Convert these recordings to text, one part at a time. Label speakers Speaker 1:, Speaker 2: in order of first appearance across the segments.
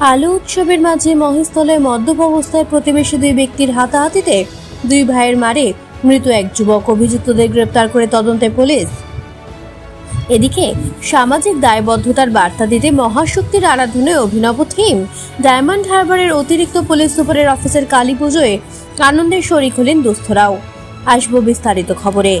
Speaker 1: আলু উৎসবের মাঝে মহেশতলায় মদ্যপ অবস্থায় প্রতিবেশী দুই ব্যক্তির হাতাহাতিতে দুই ভাইয়ের মারে মৃত এক যুবক অভিযুক্তদের গ্রেপ্তার করে তদন্তে পুলিশ। এদিকে সামাজিক দায়বদ্ধতার বার্তা দিতে মহাশক্তির আরাধনায় অভিনব থিম। ডায়মন্ড হারবারের অতিরিক্ত পুলিশ সুপারের অফিসের কালী পুজোয় আনন্দের শরিক হলেন দুস্থরাও। আসব বিস্তারিত খবরে।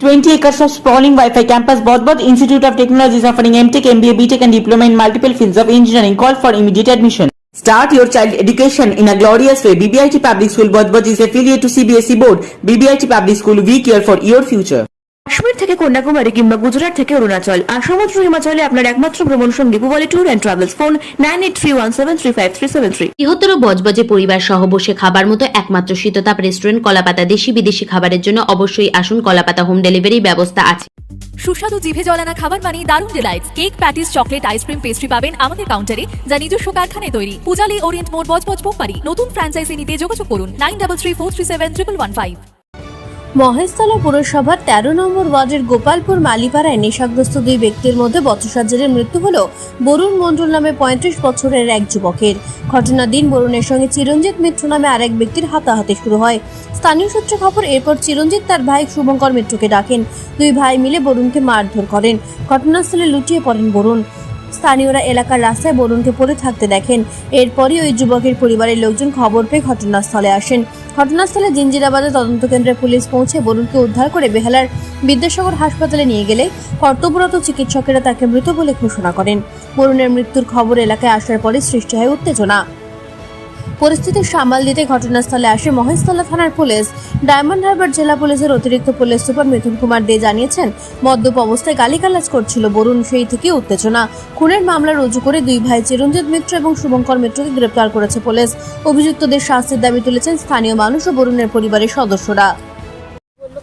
Speaker 2: 20 acres of sprawling Wi-Fi campus, Bodhbod Institute of Technology is offering MTech, MBA, BTech and Diploma in multiple fields of engineering. Call for immediate admission. Start your child education in a glorious way. BBIT Public School, Bodhbod is affiliate to CBSE Board. BBIT Public School, we care for your future.
Speaker 3: Kashmir থেকে কন্যাকুমারী কিংবা গুজরাট থেকে অরুণাচল। আর সমুদ্র হিমাচলে আপনার একমাত্র ভ্রমণ সঙ্গী Pubali tour and travels phone nine eight three one seven three five three seven three
Speaker 4: বৃহত্তর বজবজে পরিবার সহ বসে খাবার মতো একমাত্র শীততাপ রেস্টুরেন্ট কলাপাতা দেশি বিদেশি খাবারের জন্য অবশ্যই আসুন কলাপাতা হোম ডেলিভারি ব্যবস্থা আছে।
Speaker 5: সুস্বাদু জিভে জলানা খাবার মানে দারুণ delights cake patties chocolate ice cream pastry পাবেন আমাদের কাউন্টারে যা নিজস্ব কারখানায় তৈরি। পূজালি ওরিয়েন্ট মোড় বজবজ পোকপারি নতুন ফ্র্যাঞ্চাইজি নিতে যোগাযোগ করুন nine double three four three seven triple one five
Speaker 1: Maheshtala পুরসভার তেরো নম্বর ওয়ার্ডের গোপালপুর মালিপাড়ায় নেশাগ্রস্ত দুই ব্যক্তির মধ্যে বচসার মৃত্যু হল বরুণ মণ্ডল নামে পঁয়ত্রিশ বছরের এক যুবকের। ঘটনার দিন বরুণের সঙ্গে চিরঞ্জিত মিত্র নামে আরেক ব্যক্তির হাতাহাতি শুরু হয়। স্থানীয় সূত্রে খবর, এরপর চিরঞ্জিত তার ভাই শুভঙ্কর মিত্রকে ডাকেন। দুই ভাই মিলে বরুণকে মারধর করেন। ঘটনাস্থলে লুটিয়ে পড়েন বরুণ। স্থানীয়রা এলাকার রাস্তায় বরুণকে পড়ে থাকতে দেখেন। এরপরই ওই যুবকের পরিবারের লোকজন খবর পেয়ে ঘটনাস্থলে আসেন। ঘটনাস্থলে জিঞ্জিরাবাদে তদন্ত কেন্দ্রে পুলিশ পৌঁছে বরুণকে উদ্ধার করে বেহালার বিদ্যাসাগর হাসপাতালে নিয়ে গেলে কর্তব্যরত চিকিৎসকেরা তাকে মৃত বলে ঘোষণা করেন। বরুণের মৃত্যুর খবর এলাকায় আসার পরে সৃষ্টি হয় উত্তেজনা। পরিস্থিতি সামাল দিতে ঘটনাস্থলে আসে মহেশতলা থানার পুলিশ। ডায়মন্ড হারবার জেলা পুলিশের অতিরিক্ত পুলিশ সুপার মিথুন কুমার দে জানিয়েছেন, মদ্যপ অবস্থায় গালিগালাজ করছিল বরুণ, সেই থেকে উত্তেজনা। খুনের মামলা রুজু করে দুই ভাই চিরঞ্জিত মিত্র এবং শুভঙ্কর মিত্রকে গ্রেপ্তার করেছে পুলিশ। অভিযুক্তদের শাস্তির দাবি তুলেছেন স্থানীয় মানুষ ও বরুণের পরিবারের সদস্যরা।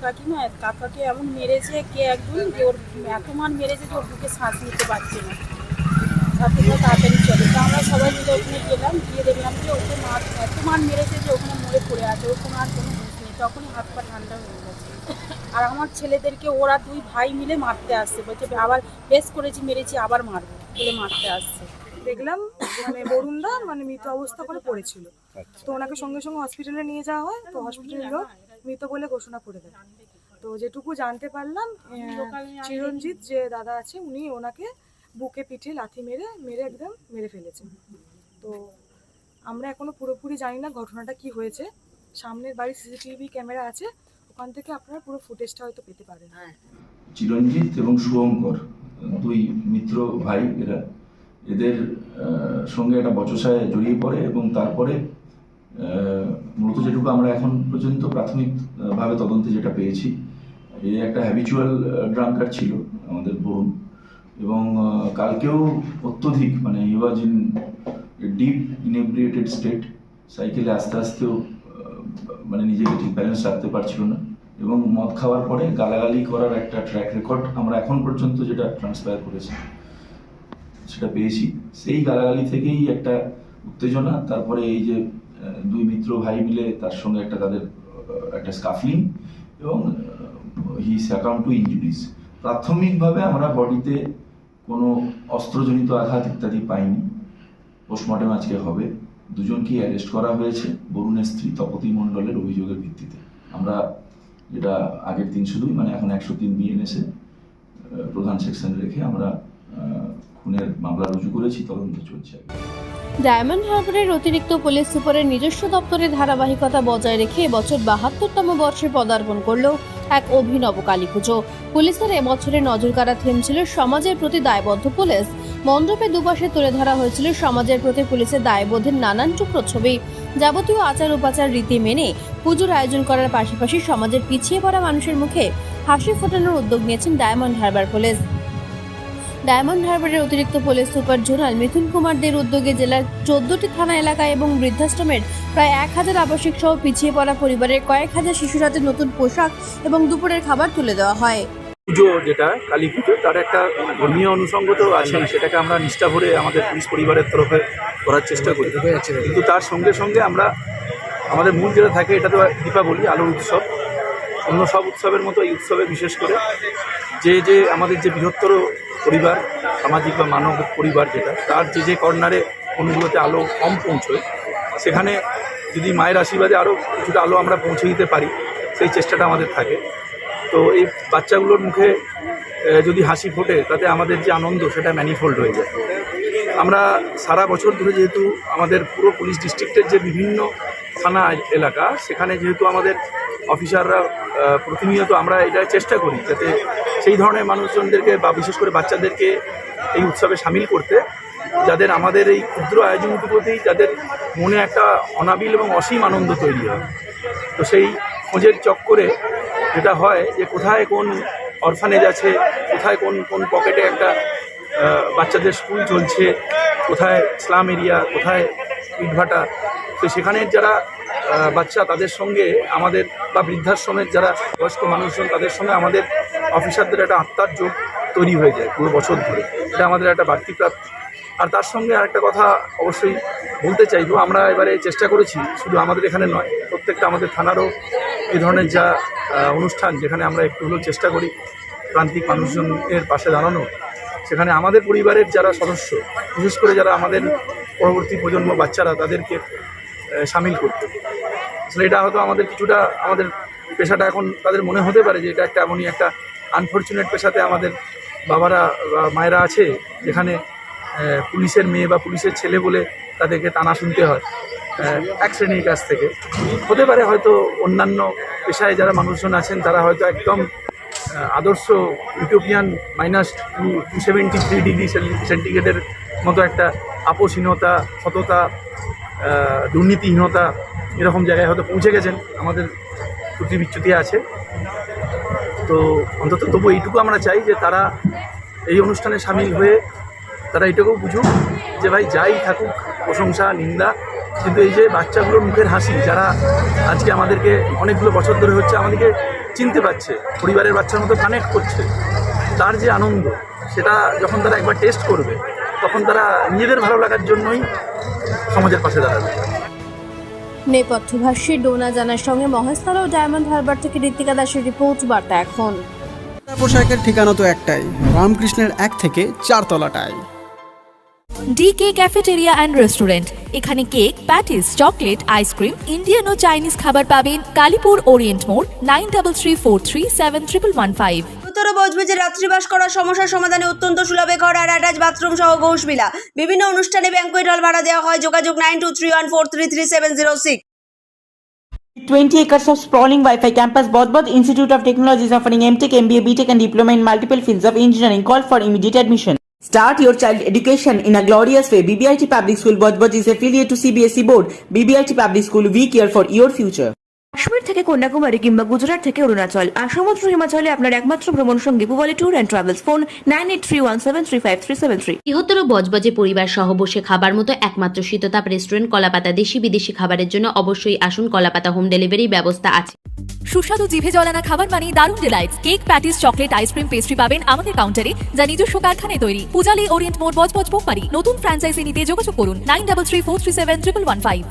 Speaker 6: কাকিমা কাকাকে এমন মেরেছে কে একজন, যে ওর এত মান মেরেছে যে ওর বুকে শ্বাস নিতে পারছে না। তাড়াতাড়ি তো আমরা সবাই মিলে ওখানে গেলাম গিয়ে দেখলাম যে ওকে মার এত মান মেরেছে যে ওখানে মরে পড়ে আছে ওর কোনো আর কোনো হুঁশ নেই। তখনই হাত পা ঠান্ডা হয়ে গেছে। আর আমার ছেলেদেরকে ওরা দুই ভাই মিলে মারতে আসছে বলছে আবার বেশ করেছি মেরেছি আবার মারবো। বলে মারতে আসছে।
Speaker 7: দেখলাম মানে বরুণদা মানে মৃত অবস্থা করে পড়েছিল। তো ওনাকে সঙ্গে সঙ্গে হসপিটালে নিয়ে যাওয়া হয় তো হসপিটালের লোক মৃত বলে ঘোষণা করে দেয়। তো যেটুকু জানতে পারলাম চিরঞ্জিত যে দাদা আছে উনি ওনাকে বুকে পিঠে লাথি মেরে মেরে একদম মেরে ফেলেছেন তো আমরা এখনও পুরোপুরি জানি না ঘটনাটা কি হয়েছে। সামনের বাড়ির সিসিটিভি ক্যামেরা আছে ওখান থেকে আপনারা পুরো ফুটেজটা হয়তো পেতে পারেন।
Speaker 8: চিরঞ্জিত এবং শুভঙ্কর দুই মিত্র ভাই এরা এদের সঙ্গে একটা বচসায় জড়িয়ে পড়ে এবং তারপরে মূলত যেটুকু আমরা এখন পর্যন্ত প্রাথমিকভাবে তদন্তে যেটা পেয়েছি এ একটা হ্যাবিচুয়াল ড্রাঙ্কার ছিল আমাদের বরুণ এবং কালকেও অত্যধিক মানে he was in deep inebriated state সাইকেলে আস্তে আস্তেও মানে নিজেকে ঠিক ব্যালেন্স রাখতে পারছিল না। এবং মদ খাওয়ার পরে গালাগালি করার একটা ট্র্যাক রেকর্ড আমরা এখন পর্যন্ত যেটা ট্রান্সফার করেছি, সেটা পেয়েছি। সেই গালাগালি থেকেই একটা উত্তেজনা, তারপরে এই যে দুই মিত্র ভাই মিলে তার সঙ্গে একটা তাদের একটা স্কাফলিং এবং হি স্যাকাউন্ট টু ইঞ্জুরিজ প্রাথমিকভাবে আমরা বডিতে কোনো অস্ত্রজনিত আঘাত ইত্যাদি পাইনি। পোস্টমর্টেম আজকে হবে। দুজনকেই অ্যারেস্ট করা হয়েছে বরুণের স্ত্রী তপতি মণ্ডলের অভিযোগের ভিত্তিতে। আমরা যেটা আগের তিনশো দুই মানে এখন একশো তিন বিএনএসে প্রধান সেকশন রেখে আমরা খুনের মামলা রুজু করেছি, তদন্ত চলছে।
Speaker 1: ডায়মন্ড হারবারের অতিরিক্ত পুলিশ সুপারের নিজস্ব দপ্তরে ধারাবাহিকতা বজায় রেখে এবছর বাহাত্তরতম বর্ষে পদার্পণ করল এক অভিনব কালী পুজো পুলিশের এবছরের নজরকাড়া থিম ছিল সমাজের প্রতি দায়বদ্ধ পুলিশ। মণ্ডপে দুপাশে তুলে ধরা হয়েছিল সমাজের প্রতি পুলিশের দায়বোধের নানান টুকরো ছবি। যাবতীয় আচার উপাচার রীতি মেনে পুজোর আয়োজন করার পাশাপাশি সমাজের পিছিয়ে পড়া মানুষের মুখে হাসি ফোটানোর উদ্যোগ নিয়েছেন ডায়মন্ড হারবার পুলিশ। ডায়মন্ড হারবারের অতিরিক্ত police super zonal Mithun Kumar দের উদ্যোগে জেলার চোদ্দটি থানা এলাকায় এবং বৃদ্ধাশ্রমের প্রায় এক হাজার আবাসিক সহ পিছিয়ে পড়া পরিবারের কয়েক হাজার শিশুর হাতে নতুন পোশাক এবং দুপুরের খাবার তুলে দেওয়া হয়।
Speaker 8: পুজো যেটা কালী পুজো তার একটা ধর্মীয় অনুষঙ্গ তো আছে। সেটাকে আমরা নিষ্ঠা ভরে আমাদের পুলিশ পরিবারের তরফে করার চেষ্টা করি। কিন্তু তার সঙ্গে সঙ্গে আমরা আমাদের মূল যেটা থাকে এটা তো দীপাবলি আলোর উৎসব। অন্য সব উৎসবের মতো এই উৎসবে বিশেষ করে যে যে আমাদের যে বৃহত্তর পরিবার, সামাজিক বা মানব পরিবার যেটা, তার যে যে কর্নারে কোনগুলোতে আলো কম পৌঁছয়, সেখানে যদি মায়ের আশীর্বাদে আরও কিছুটা আলো আমরা পৌঁছে দিতে পারি, সেই চেষ্টাটা আমাদের থাকে। তো এই বাচ্চাগুলোর মুখে যদি হাসি ফোটে, তাতে আমাদের যে আনন্দ, সেটা ম্যানিফোল্ড হয়ে যায়। আমরা সারা বছর ধরে যেহেতু আমাদের পুরো পুলিশ ডিস্ট্রিক্টের যে বিভিন্ন থানা এলাকা, সেখানে যেহেতু আমাদের অফিসাররা প্রতিনিয়ত আমরা এটা চেষ্টা করি যাতে সেই ধরনের মানুষজনদেরকে বা বিশেষ করে বাচ্চাদেরকে এই উৎসবে সামিল করতে, যাদের আমাদের এই ক্ষুদ্র আয়োজনটুকুতেই যাদের মনে একটা অনাবিল এবং অসীম আনন্দ তৈরি হয়। তো সেই খোঁজের চক্করে যেটা হয় যে কোথায় কোন অরফানেজ আছে, কোথায় কোন কোন পকেটে একটা বাচ্চাদের স্কুল চলছে, কোথায় স্লাম এরিয়া, কোথায় ইটভাটা, তো সেখানের যারা বাচ্চা তাদের সঙ্গে আমাদের বা বৃদ্ধাশ্রমের যারা বয়স্ক মানুষজন, তাদের সঙ্গে আমাদের অফিসারদের একটা আত্মার যোগ তৈরি হয়ে যায় পুরো বছর ধরে। এটা আমাদের একটা বাড়তি প্রাপ্তি। আর তার সঙ্গে আরেকটা কথা অবশ্যই বলতে চাইব, আমরা এবারে চেষ্টা করেছি, শুধু আমাদের এখানে নয়, প্রত্যেকটা আমাদের থানারও এ ধরনের যা অনুষ্ঠান, যেখানে আমরা একটু হলেও চেষ্টা করি প্রান্তিক মানুষজনের পাশে দাঁড়ানো সেখানে আমাদের পরিবারের যারা সদস্য, বিশেষ করে যারা আমাদের পরবর্তী প্রজন্ম বাচ্চারা, তাদেরকে সামিল করতে। আসলে এটা হয়তো আমাদের কিছুটা আমাদের পেশাটা এখন তাদের মনে হতে পারে যে এটা একটা এমনই একটা আনফর্চুনেট পেশাতে আমাদের বাবারা বা মায়েরা আছে, যেখানে পুলিশের মেয়ে বা পুলিশের ছেলে বলে তাদেরকে টানা শুনতে হয় এক শ্রেণির কাছ থেকে। হতে পারে হয়তো অন্যান্য পেশায় যারা মানুষজন আছেন, তারা হয়তো একদম আদর্শ utopian minus two two seventy three degree সেন্টিগ্রেডের মতো একটা আপোষহীনতা সততা দুর্নীতিহীনতা এরকম জায়গায় হয়তো পৌঁছে গেছেন, আমাদের ত্রুটি বিচ্যুতি আছে। তো অন্তত তবু এইটুকু আমরা চাই যে তারা এই অনুষ্ঠানে সামিল হয়ে তারা এটুকু বুঝুক যে ভাই যাই থাকুক, প্রশংসা, নিন্দা, কিন্তু এই যে বাচ্চাগুলোর মুখের হাসি, যারা আজকে আমাদেরকে অনেকগুলো বছর ধরে হচ্ছে আমাদেরকে চিনতে পারছে, পরিবারের বাচ্চার মতো কানেক্ট করছে, তার যে আনন্দ, সেটা যখন তারা একবার টেস্ট করবে, তখন তারা নিজেদের ভালো লাগার জন্যই সমাজের পাশে দাঁড়াবে।
Speaker 1: নেপথ্য ভাষ্যে ডোনা জানার সঙ্গে মহেশতলা ও ডায়মন্ড হারবার থেকে ঋতিকা দাসের রিপোর্ট বার্তা এখন।
Speaker 9: পোশাকের ঠিকানা তো একটাই রামকৃষ্ণের এক থেকে চার তলাটায়
Speaker 5: ডিকে ক্যাফেটেরিয়া অ্যান্ড রেস্টুরেন্ট এখানে cake patties chocolate ice cream Indian ও চাইনিজ খাবার পাবেন কালীপুর ওরিয়েন্ট মোড় nine double three four three seven triple one five.
Speaker 10: উত্তর বজবেজে রাত্রিবাস করার সমস্যার সমাধানে অত্যন্ত সুলভে ঘর আর অ্যাটাচ বাথরুম সহ ঘোষবিলা বিভিন্ন অনুষ্ঠানে ব্যাংকুয়েট হল ভাড়া দেওয়া হয় যোগাযোগ nine two three one four three three seven zero six
Speaker 2: 20 acres of sprawling Wi-Fi campus, Bodhbod Institute of Technology is offering MTech, MBA, BTech and Diploma in multiple fields of engineering. Call for immediate admission. Start your child education in a glorious way. BBIT Public School, Bodhbod is affiliate to CBSE E Board. BBIT Public School, we care for your future.
Speaker 3: Kashmir থেকে কন্যাকুমারী কিংবা গুজরাট থেকে অরুণাচল। আর সমুদ্র হিমাচলে আপনার একমাত্র ভ্রমণ সঙ্গী Pubali tour and travels. Phone nine eight three one seven three five three seven three.
Speaker 4: বৃহত্তর বজবজে পরিবার সহ বসে খাবার মতো একমাত্র শীততাপ রেস্টুরেন্ট কলাপাতা দেশি বিদেশি খাবারের জন্য অবশ্যই আসুন কলাপাতা হোম ডেলিভারি ব্যবস্থা আছে।
Speaker 5: সুস্বাদু জিভে জলানা খাবার মানে দারুণ delights cake patties chocolate ice cream pastry পাবেন আমাদের কাউন্টারে যা নিজস্ব কারখানায় তৈরি। পূজালি ওরিয়েন্ট মোড় বজবজ পোকপারি নতুন ফ্র্যাঞ্চাইজি নিতে যোগাযোগ করুন nine double three four three seven triple one five.